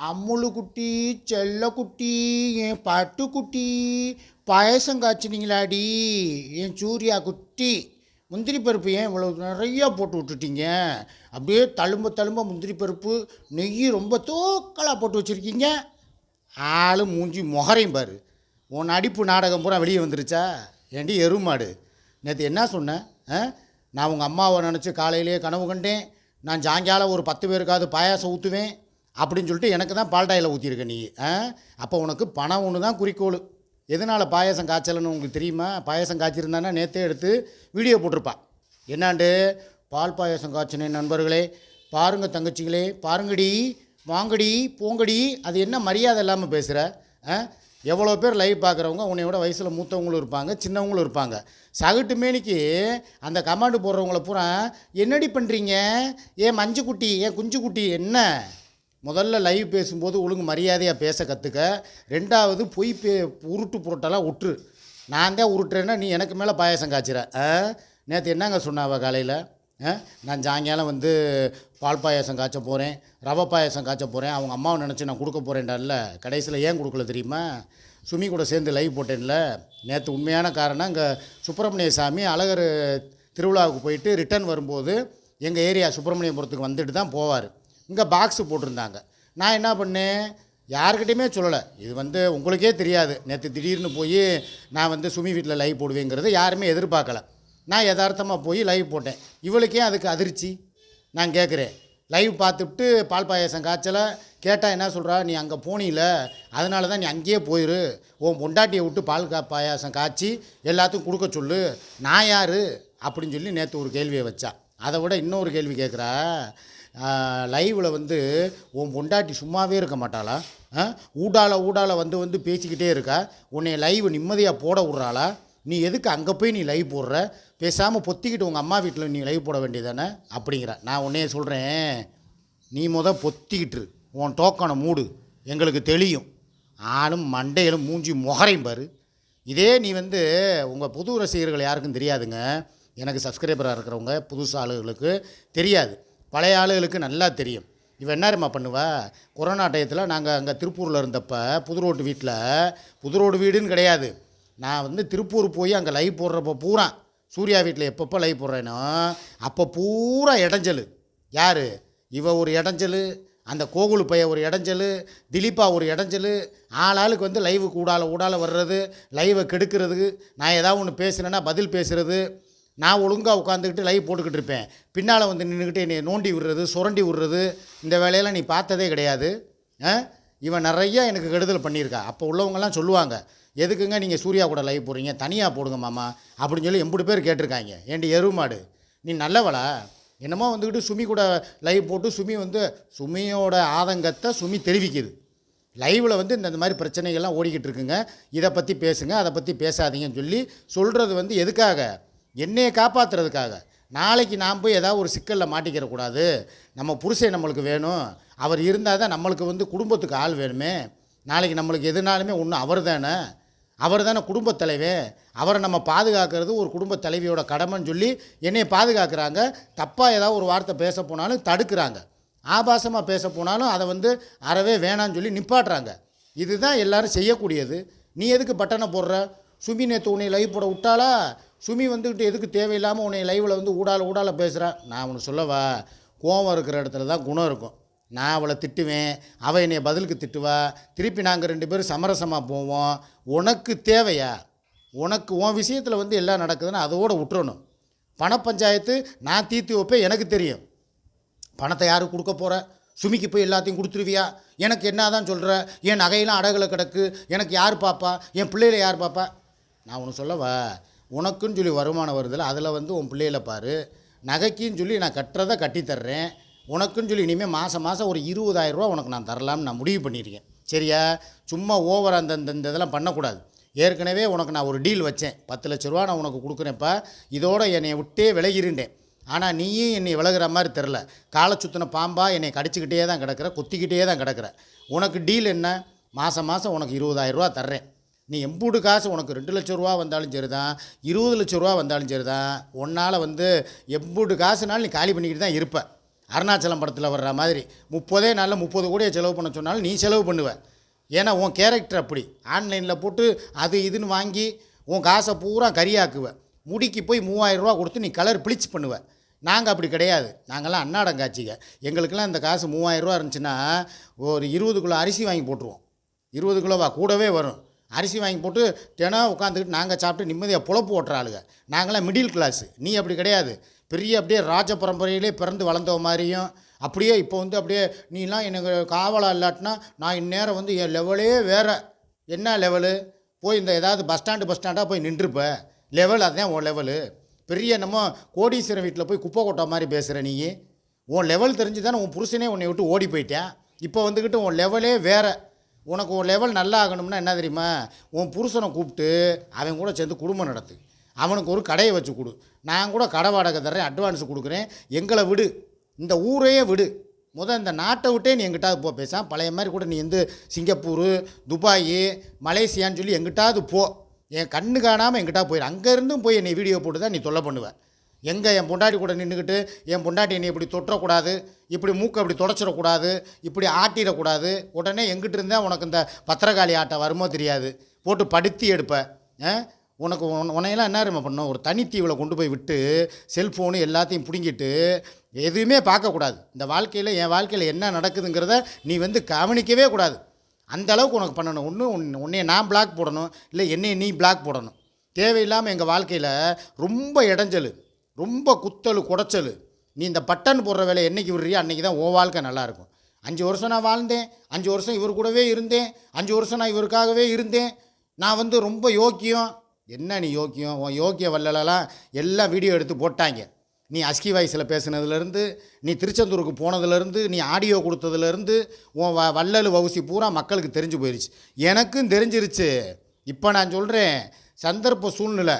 அம்முழு குட்டி செல்ல குட்டி என் பட்டு குட்டி பாயசம் காய்ச்சினீங்களாடி என் சூர்யா குட்டி முந்திரி பருப்பு ஏன் இவ்வளோ நிறையா போட்டு விட்டுட்டீங்க? அப்படியே தழும்ப தழும்ப முந்திரி பருப்பு நெய் ரொம்ப தூக்கலாக போட்டு வச்சுருக்கீங்க. ஆள் மூஞ்சி முகரையும் பாரு. உன் அடிப்பு நாடகம் பூரா வெளியே வந்துருச்சா? ஏண்டி எருமாடு? நேற்று என்ன சொன்னேன் ஆ? நான் உங்கள் அம்மாவை நினச்சி காலையிலேயே கனவு கண்டேன். நான் சாயங்காலம் ஒரு பத்து பேருக்காவது பாயாசம் ஊற்றுவேன் அப்படின்னு சொல்லிட்டு எனக்கு தான் பால்டாயில் ஊற்றிருக்க நீ ஆ? அப்போ உனக்கு பணம் ஒன்று தான் குறிக்கோள். எதனால் பாயசம் காய்ச்சலன்னு உங்களுக்கு தெரியுமா? பாயசம் காய்ச்சிருந்தானா நேற்றே எடுத்து வீடியோ போட்டிருப்பா. என்னாண்டு? பால் பாயசம் காய்ச்சினேன் நண்பர்களே. பாருங்க தங்கச்சிகளே பாருங்கடி வாங்கடி போங்கடி. அது என்ன மரியாதை இல்லாமல் பேசுகிற ஆ? எவ்வளோ பேர் லைவ் பார்க்குறவங்க உன்னையோட விட வயசில் மூத்தவங்களும் இருப்பாங்க சின்னவங்களும் இருப்பாங்க. சகட்டு மேனிக்கு அந்த கமாண்டு போடுறவங்கள பூரா என்னடி பண்ணுறீங்க ஏன் மஞ்சு குட்டி ஏன் குஞ்சு குட்டி என்ன? முதல்ல லைவ் பேசும்போது ஒழுங்கு மரியாதையாக பேச கற்றுக்க ரெண்டாவது பொய் பே உருட்டு புரட்டெல்லாம் விட்டுரு நான் தான் உருட்டுறேன்னா நீ எனக்கு மேலே பாயசம் காய்ச்சிற. நேற்று என்னங்க சொன்னாவ காலையில்? ஆ? நான் சாயங்காலம் வந்து பால் பாயாசம் காய்ச்ச போகிறேன் ரவை பாயாசம் காய்ச்ச போகிறேன் அவங்க அம்மாவை நினச்சி நான் கொடுக்க போகிறேன்டால கடைசியில் ஏன் கொடுக்கல தெரியுமா? சுமி கூட சேர்ந்து லைவ் போட்டேன்ல. நேற்று உண்மையான காரணம் இங்கே சுப்பிரமணிய சாமி அழகர் திருவிழாவுக்கு போயிட்டு ரிட்டர்ன் வரும்போது எங்கள் ஏரியா சுப்பிரமணியபுரத்துக்கு வந்துட்டு தான் போவார். இங்கே பாக்ஸு போட்டிருந்தாங்க. நான் என்ன பண்ணேன்? யாருக்கிட்டையுமே சொல்லலை. இது வந்து உங்களுக்கே தெரியாது. நேற்று திடீர்னு போய் நான் வந்து சுமி வீட்டில் லைவ் போடுவேங்கிறது யாருமே எதிர்பார்க்கல. நான் யதார்த்தமாக போய் லைவ் போட்டேன். இவளுக்கே அதுக்கு அதிர்ச்சி. நான் கேட்குறேன் லைவ் பார்த்துட்டு பால் பாயாசம் காய்ச்சலை. கேட்டால் என்ன சொல்கிறா நீ அங்கே போனியில் அதனால தான் நீ அங்கேயே போயிரு. உன் பொண்டாட்டியை விட்டு பால் கா பாயாசம் காய்ச்சி எல்லாத்துக்கும் கொடுக்க சொல்லு. நான் யார்? அப்படின்னு சொல்லி நேற்று ஒரு கேள்வியை வச்சா. அதை விட இன்னொரு கேள்வி கேட்குறா லைவில் வந்து உன் பொண்டாட்டி சும்மாவே இருக்க மாட்டாளா? ஆ? ஊடால ஊடால வந்து வந்து பேசிக்கிட்டே இருக்கா? உன்னை லைவ் நிம்மதியாக போட விட்றாளா? நீ எதுக்கு அங்கே போய் நீ லைவ் போடுற? பேசாமல் பொத்திக்கிட்டு உங்கள் அம்மா வீட்டில் நீ லைவ் போட வேண்டியதானே அப்படிங்கிற. நான் உன்னையே சொல்கிறேன் நீ முத பொத்திக்கிட்டு உன் டோக்கனை மூடு. எங்களுக்கு தெளியும் ஆளும் மண்டையிலும் மூஞ்சி முகரையும் பாரு. இதே நீ வந்து உங்கள் புது ரசிகர்கள் யாருக்கும் தெரியாதுங்க. எனக்கு சப்ஸ்கிரைபராக இருக்கிறவங்க புதுசு ஆளுகளுக்கு தெரியாது. பழைய ஆளுகளுக்கு நல்லா தெரியும். இவன் என்ன பண்ணுவா? கொரோனா டயத்தில் நாங்கள் அங்கே திருப்பூரில் இருந்தப்போ புது ரோடு வீட்டில் புது ரோடு வீடுன்னு கிடையாது. நான் வந்து திருப்பூர் போய் அங்கே லைவ் போடுறப்போ பூரா சூர்யா வீட்டில் எப்பப்போ லைவ் போடுறேனோ அப்போ பூரா இடைஞ்சல். யார்? இவ ஒரு இடைஞ்சல் அந்த கோகுலு பைய ஒரு இடைஞ்சல் திலீப்பா ஒரு இடைஞ்சல் ஆளாளுக்கு வந்து லைவு கூடால ஊடால வர்றது லைவை கெடுக்கிறது நான் ஏதாவது ஒன்று பேசுனேன்னா பதில் பேசுகிறது நான் ஒழுங்காக உட்காந்துக்கிட்டு லைவ் போட்டுக்கிட்டு இருப்பேன். பின்னால் வந்து நின்றுக்கிட்டு என்னை நோண்டி விடுறது சுரண்டி விடுறது இந்த வேலையெல்லாம் நீ பார்த்ததே கிடையாது. ஆ? இவன் நிறையா எனக்கு கெடுதல் பண்ணியிருக்கா. அப்போ உள்ளவங்கெல்லாம் சொல்லுவாங்க எதுக்குங்க நீங்கள் சூர்யா கூட லைவ் போடுறீங்க? தனியாக போடுங்க மாமா. அப்படின்னு சொல்லி எம்புடு பேர் கேட்டிருக்காங்க. ஏண்டி எருமாடு நீ நல்லவளா? என்னமோ வந்துக்கிட்டு சுமி கூட லைவ் போட்டு சுமி வந்து சுமியோட ஆதங்கத்தை சுமி தெரிவிக்குது. லைவில் வந்து இந்த இந்த மாதிரி பிரச்சனைகள்லாம் ஓடிக்கிட்டு இருக்குங்க. இதை பற்றி பேசுங்க அதை பற்றி பேசாதீங்கன்னு சொல்லி சொல்கிறது வந்து எதுக்காக? என்னையை காப்பாற்றுறதுக்காக நாளைக்கு நாம் போய் ஏதாவது ஒரு சிக்கலில் மாட்டிக்கிறக்கூடாது. நம்ம புருஷன் நம்மளுக்கு வேணும். அவர் இருந்தால் தான் நம்மளுக்கு வந்து குடும்பத்துக்கு ஆள் வேணுமே. நாளைக்கு நம்மளுக்கு எதுனாலுமே ஒன்று அவர் தானே. அவர் தானே குடும்பத் தலைவன் அவரை நம்ம பாதுகாக்கிறது ஒரு குடும்பத் தலைவியோட கடமைன்னு சொல்லி என்னையை பாதுகாக்கிறாங்க. தப்பாக ஏதாவது ஒரு வார்த்தை பேச போனாலும் தடுக்கிறாங்க. ஆபாசமாக பேச போனாலும் அதை வந்து அறவே வேணான்னு சொல்லி நிப்பாட்டுறாங்க. இதுதான் எல்லாரும் செய்யக்கூடியது. நீ எதுக்கு பட்டனை போடுற? சுமி நேற்று உன்னை லைவ் போட விட்டாலா சுமி வந்துக்கிட்டு எதுக்கு தேவையில்லாமல் உன்னை லைவில் வந்து ஊடால ஊடால பேசுகிறா நான் உனக்கு சொல்லவா? கோவம் இருக்கிற இடத்துல தான் குணம் இருக்கும். நான் அவளை திட்டுவேன். அவள் என்னை பதிலுக்கு திட்டுவா. திருப்பி நாங்கள் ரெண்டு பேரும் சமரசமாக போவோம். உனக்கு தேவையா? உனக்கு உன் விஷயத்தில் வந்து எல்லாம் நடக்குதுன்னு அதோடு விட்டுறணும். பணப்பஞ்சாயத்து நான் தீர்த்து வைப்பேன் எனக்கு தெரியும். பணத்தை யாருக்கு கொடுக்க போகிற சுமிக்கு போய் எல்லாத்தையும் கொடுத்துருவியா? எனக்கு என்ன தான் சொல்கிற என் நகையெல்லாம் அடகுல கிடக்கு. எனக்கு யார் பாப்பா? என் பிள்ளைகளை யார் பாப்பா? நான் ஒன்று சொல்லவா? உனக்குன்னு சொல்லி வருமானம் வருதில்ல அதில் வந்து உன் பிள்ளையில பாரு. நகைக்குன்னு சொல்லி நான் கட்டுறதை கட்டித்தர்றேன். உனக்குன்னு சொல்லி இனிமேல் மாதம் மாதம் ஒரு இருபதாயிரரூவா உனக்கு நான் தரலாம்னு நான் முடிவு பண்ணியிருக்கேன். சரியா? சும்மா ஓவர் அந்த இந்த இதெல்லாம் பண்ணக்கூடாது. ஏற்கனவே உனக்கு நான் ஒரு டீல் வச்சேன். பத்து லட்ச ரூபா நான் உனக்கு கொடுக்குறேன்ப்பா. இதோடு என்னை விட்டே விலகிருந்தேன். ஆனால் நீயும் என்னை விலகிற மாதிரி தெரில காலை சுற்றின பாம்பா என்னை கடிச்சிக்கிட்டே தான் கிடக்கிற கொத்திக்கிட்டே தான் கிடக்கிற. உனக்கு டீல் என்ன? மாதம் மாதம் உனக்கு இருபதாயிரரூவா தர்றேன். நீ எம்பூடு காசு உனக்கு ரெண்டு லட்ச ரூபா வந்தாலும் சரி தான் இருபது லட்ச ரூபா வந்தாலும் சரி தான் உன்னால் வந்து எம்பூடு காசுனாலும் நீ காலி பண்ணிக்கிட்டு தான் இருப்ப. அருணாச்சலம் படத்தில் வர்ற மாதிரி. முப்பதே நாளில் முப்பது கோடியை செலவு பண்ண சொன்னாலும் நீ செலவு பண்ணுவ. ஏன்னா உன் கேரக்டர் அப்படி. ஆன்லைனில் போட்டு அது இதுன்னு வாங்கி உன் காசை பூரா கரியாக்குவ. முடிக்கு போய் மூவாயிரம் ரூபா கொடுத்து நீ கலர் பிளிச் பண்ணுவ. நாங்கள் அப்படி கிடையாது. நாங்கள்லாம் அன்னாடங்காட்சிங்க எங்களுக்கெல்லாம் இந்த காசு மூவாயிரம் ரூபா இருந்துச்சுன்னா ஒரு இருபது கிலோ அரிசி வாங்கி போட்டுருவோம். இருபது கிலோவா கூடவே வரும். அரிசி வாங்கி போட்டு தினம் உட்காந்துக்கிட்டு நாங்கள் சாப்பிட்டு நிம்மதியாக பொழப்பு ஓட்டுற ஆளுங்க. நாங்களாம் மிடில் கிளாஸு நீ அப்படி கிடையாது. பெரிய அப்படியே ராஜ பரம்பரையிலே பிறந்து வளர்ந்தவ மாதிரியும் அப்படியே இப்போ வந்து அப்படியே நீலாம் எனக்கு காவலாக இல்லாட்டினா நான் இந்நேரம் வந்து என் லெவலே வேறு. என்ன லெவலு போய் இந்த ஏதாவது பஸ் ஸ்டாண்டு பஸ் ஸ்டாண்டாக போய் நின்றுப்பேன் லெவல் அதுதான் உன் லெவலு பெரிய என்னமோ கோடீஸ்வரன் வீட்டில் போய் குப்பை கொட்டா மாதிரி பேசுகிற நீ. உன் லெவல் தெரிஞ்சு தானே உன் புருஷனே உன்னை விட்டு ஓடி போயிட்டேன். இப்போ வந்துக்கிட்டு உன் லெவலே வேறு. உனக்கு ஒரு லெவல் நல்லா ஆகணும்னா என்ன தெரியுமா? உன் புருஷனை கூப்பிட்டு அவன் கூட சேர்ந்து குடும்பம் நடத்து. அவனுக்கு ஒரு கடையை வச்சு கொடு. நான் கூட கடை வாடகை தர்றேன் அட்வான்ஸ் கொடுக்குறேன். எங்களை விடு. இந்த ஊரையே விடு. முதல் இந்த நாட்டை விட்டே நீ எங்கிட்டாவது போ. பேச பழைய மாதிரி கூட நீ வந்து சிங்கப்பூர் துபாய் மலேசியான்னு சொல்லி எங்கிட்டாவது போ. என் கண்ணு காணாமல் எங்கிட்டா போயிடு அங்கேருந்தும் போய் என்னை வீடியோ போட்டு தான் நீ தொல்லை பண்ணுவேன் எங்கே என் பொண்டாட்டி கூட நின்றுக்கிட்டு என் பொண்டாட்டி என்னை இப்படி தொற்றக்கூடாது இப்படி மூக்கை இப்படி தொடச்சிடக்கூடாது இப்படி ஆட்டிடக்கூடாது. உடனே எங்கிட்ட இருந்தால் உனக்கு இந்த பத்திரகாளி ஆட்டம் வருமோ தெரியாது. போட்டு படுத்தி எடுப்பேன் ஆ? உனக்கு உன்- உன்னையெல்லாம் என்ன தெரியுமா பண்ணும்? ஒரு தனித்தீவில் கொண்டு போய் விட்டு செல்ஃபோனு எல்லாத்தையும் பிடுங்கிட்டு எதுவுமே பார்க்கக்கூடாது. இந்த வாழ்க்கையில் என் வாழ்க்கையில் என்ன நடக்குதுங்கிறத நீ வந்து கவனிக்கவே கூடாது. அந்த அளவுக்கு உனக்கு பண்ணணும். ஒன்று உன்னைய நான் பிளாக் போடணும். இல்லை என்னைய நீ பிளாக் போடணும். தேவையில்லாமல் எங்கள் வாழ்க்கையில் ரொம்ப இடைஞ்சல். ரொம்ப குத்தல் குடைச்சல். நீ இந்த பட்டன் போடுற வேலை என்னைக்கு விடுறியோ அன்றைக்கி தான் உன் வாழ்க்கை நல்லாயிருக்கும். அஞ்சு வருஷம் நான் வாழ்ந்தேன் அஞ்சு வருஷம் இவர் கூடவே இருந்தேன் அஞ்சு வருஷம் நான் இவருக்காகவே இருந்தேன். நான் வந்து ரொம்ப யோக்கியம். என்ன நீ யோக்கியம்? உன் யோக்கிய வல்லலாம் எல்லாம் வீடியோ எடுத்து போட்டாங்க. நீ அஸ்கி வாய்ஸில் பேசுனதுலேருந்து நீ திருச்செந்தூருக்கு போனதுலேருந்து நீ ஆடியோ கொடுத்ததுலேருந்து உன் வ வள்ளல் வவுசி பூரா மக்களுக்கு தெரிஞ்சு போயிடுச்சு எனக்கும் தெரிஞ்சிருச்சு. இப்போ நான் சொல்கிறேன் சந்தர்ப்ப சூழ்நிலை.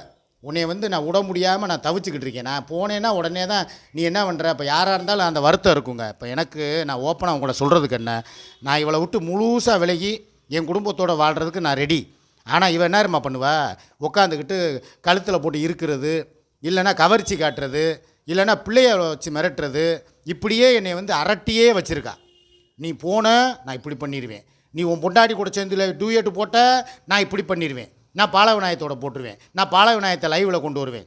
உன்னை வந்து நான் விட முடியாமல் நான் தவிச்சுக்கிட்டு இருக்கேன். நான் போனேன்னா உடனே தான் நீ என்ன பண்ணுற இப்போ யாராக இருந்தாலும் அந்த வருத்தம் இருக்குங்க. இப்போ எனக்கு நான் ஓப்பனாக உங்களை சொல்கிறதுக்கு என்ன? நான் இவளை விட்டு முழுசாக விலகி என் குடும்பத்தோடு வாழ்கிறதுக்கு நான் ரெடி ஆனால் இவன் என்ன பண்ணுவா? உட்காந்துக்கிட்டு கழுத்தில் போட்டு இருக்கிறது இல்லைன்னா கவர்ச்சி காட்டுறது இல்லைன்னா பிள்ளைய வச்சு மிரட்டுறது இப்படியே என்னை வந்து அரட்டியே வச்சுருக்கா. நீ போன நான் இப்படி பண்ணிடுவேன் நீ உன் பொண்டாட்டி கூட சேர்ந்து டூயேட்டு போட்ட நான் இப்படி பண்ணிடுவேன் நான் பால விநாயகத்தோட போட்டுருவேன். நான் பால விநாயகத்தை லைவில் கொண்டு வருவேன்.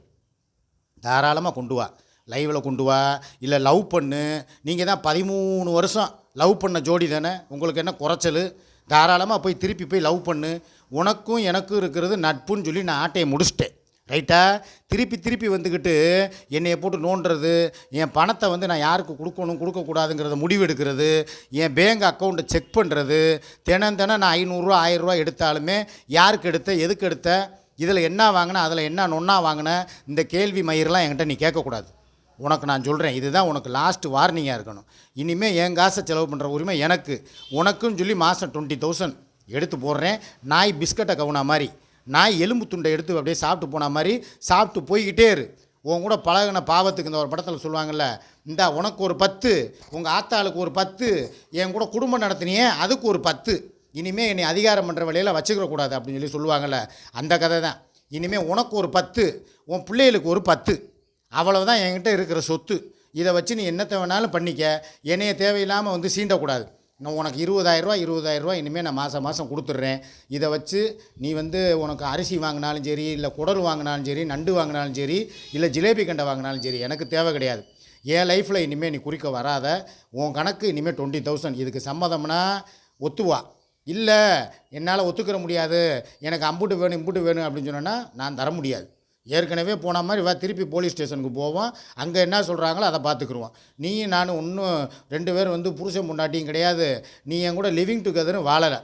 தாராளமாக கொண்டு வா. லைவில் கொண்டு வா. இல்லை லவ் பண்ணு. நீங்கள் தான் பதிமூணு வருஷம் லவ் பண்ண ஜோடி தானே? உங்களுக்கு என்ன குறைச்சல்? தாராளமாக போய் திருப்பி போய் லவ் பண்ணு. உனக்கும் எனக்கும் இருக்கிறது நட்புன்னு சொல்லி நான் ஆட்டையை முடிச்சிட்டேன். ரைட்டா திருப்பி திருப்பி வந்துக்கிட்டு என்னையை போட்டு நோண்டுறது என் பணத்தை வந்து நான் யாருக்கு கொடுக்கணும் கொடுக்கக்கூடாதுங்கிறத முடிவு எடுக்கிறது என் பேங்க் அக்கௌண்ட்டை செக் பண்ணுறது தினம் தினம் நான் ஐநூறுரூவா ஆயிரரூவா எடுத்தாலுமே யாருக்கு எடுத்த எதுக்கு எடுத்த இதில் என்ன வாங்கின அதில் என்ன நொன்னா வாங்கின இந்த கேள்வி மயிரெலாம் என்கிட்ட நீ கேட்கக்கூடாது. உனக்கு நான் சொல்கிறேன் இதுதான் உனக்கு லாஸ்ட் வார்னிங்காக இருக்கணும். இனிமேல் என் காசை செலவு பண்ணுற உரிமை எனக்கு. உனக்குன்னு சொல்லி மாதம் டுவெண்ட்டி தௌசண்ட் எடுத்து போடுறேன். நாய் பிஸ்கட்டை கவுனா மாதிரி. நான் எலும்பு துண்டை எடுத்து அப்படியே சாப்பிட்டு போன மாதிரி சாப்பிட்டு போய்கிட்டே இரு. உன் கூட பழகின பாவத்துக்கு இந்த ஒரு படத்தில் சொல்லுவாங்கள்ல இந்தா உனக்கு ஒரு பத்து உங்கள் ஆத்தாளுக்கு ஒரு பத்து என் கூட குடும்பம் நடத்தினியே அதுக்கு ஒரு பத்து. இனிமேல் என்னை அதிகாரம் பண்ணுற வழியில் வச்சுக்கிறக்கூடாது அப்படின்னு சொல்லி சொல்லுவாங்கள்ல அந்த கதை தான். இனிமேல் உனக்கு ஒரு பத்து உன் பிள்ளைகளுக்கு ஒரு பத்து. அவ்வளவுதான் என்கிட்ட இருக்கிற சொத்து. இதை வச்சு நீ என்னத்தை வேணாலும் பண்ணிக்க. என்னைய தேவையில்லாமல் வந்து சீண்டக்கூடாது. நான் உனக்கு இருபதாயிரரூவா இருபதாயிரரூவா இனிமேல் நான் மாதம் மாதம் கொடுத்துட்றேன். இதை வச்சு நீ வந்து உனக்கு அரிசி வாங்கினாலும் சரி இல்லை குடல் வாங்கினாலும் சரி நண்டு வாங்கினாலும் சரி இல்லை ஜிலேபி கண்டை வாங்கினாலும் சரி எனக்கு தேவை கிடையாது. என் லைஃப்பில் இனிமேல் நீ குறிக்க வராத. உன் கணக்கு இனிமேல் டுவெண்ட்டி தௌசண்ட் இதுக்கு சம்மதம்னா ஒத்துவா. இல்லை என்னால் ஒத்துக்கிற முடியாது. எனக்கு அம்புட்டு வேணும் இம்புட்டு வேணும் அப்படின்னு சொன்னேன்னா நான் தர முடியாது. ஏற்கனவே போன மாதிரி வா திருப்பி போலீஸ் ஸ்டேஷனுக்கு போவோம். அங்கே என்ன சொல்கிறாங்களோ அதை பார்த்துக்குருவோம். நீயும் நான் ஒன்றும் ரெண்டு பேரும் வந்து புருஷன் முன்னாட்டியும் கிடையாது. நீ என் கூட லிவிங் டுகெதரும் வாழலை.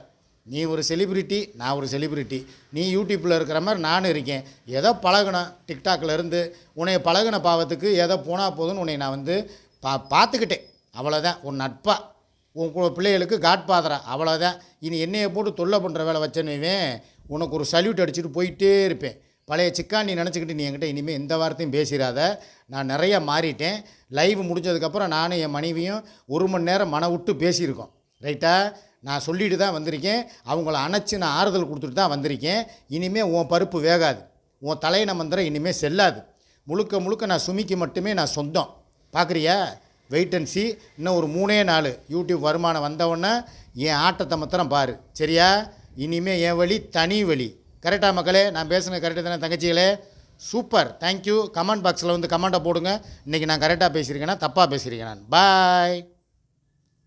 நீ ஒரு செலிப்ரிட்டி நான் ஒரு செலிப்ரிட்டி நீ யூடியூப்பில் இருக்கிற மாதிரி நானும் இருக்கேன். ஏதோ பழகணும் டிக்டாக்ல இருந்து உன்னைய பழகின பாவத்துக்கு ஏதோ போனால் போதும்னு உன்னை நான் வந்து பா பார்த்துக்கிட்டேன். அவ்வளோதான் உன் நட்பா. உன் பிள்ளைகளுக்கு பிள்ளைகளுக்கு காட்பாதரா அவ்வளோதான் இனி என்னையை போட்டு தொல்லை பண்ணுற வேலை வச்சேன்னு உனக்கு ஒரு சல்யூட் அடிச்சுட்டு போயிட்டே இருப்பேன். பழைய சிக்காண்டி நினச்சிக்கிட்டு நீ என்கிட்ட இனிமேல் எந்த வார்த்தையும் பேசிடாத நான் நிறைய மாறிட்டேன். லைவ் முடிஞ்சதுக்கப்புறம் நானும் என் மனைவியும் ஒரு மணி நேரம் மன விட்டு பேசியிருக்கோம். ரைட்டா நான் சொல்லிட்டு தான் வந்திருக்கேன். அவங்கள அணைச்சி நான் ஆறுதல் கொடுத்துட்டு தான் வந்திருக்கேன். இனிமேல் உன் பருப்பு வேகாது. உன் தலையின மந்திரம் இனிமேல் செல்லாது. முழுக்க முழுக்க நான் சுமிக்கு மட்டுமே நான் சொந்தம். பார்க்குறியா வெயிட் அண்ட் சி இன்னும் ஒரு மூணே நாள் யூடியூப் வருமானம் வந்தவுடனே என் ஆட்டத்தை மாத்திரம் பாரு. சரியா? இனிமேல் என் வழி தனி வழி. கரெக்டாக மக்களே நான் பேசுனது கரெக்டாக தானே தங்கச்சிகளே? சூப்பர். தேங்க்யூ கமெண்ட் பாக்ஸில் வந்து கமெண்ட்டை போடுங்க. இன்றைக்கி நான் கரெக்டாக பேசியிருக்கேன்னா தப்பாக பேசியிருக்கேன் நான். பாய்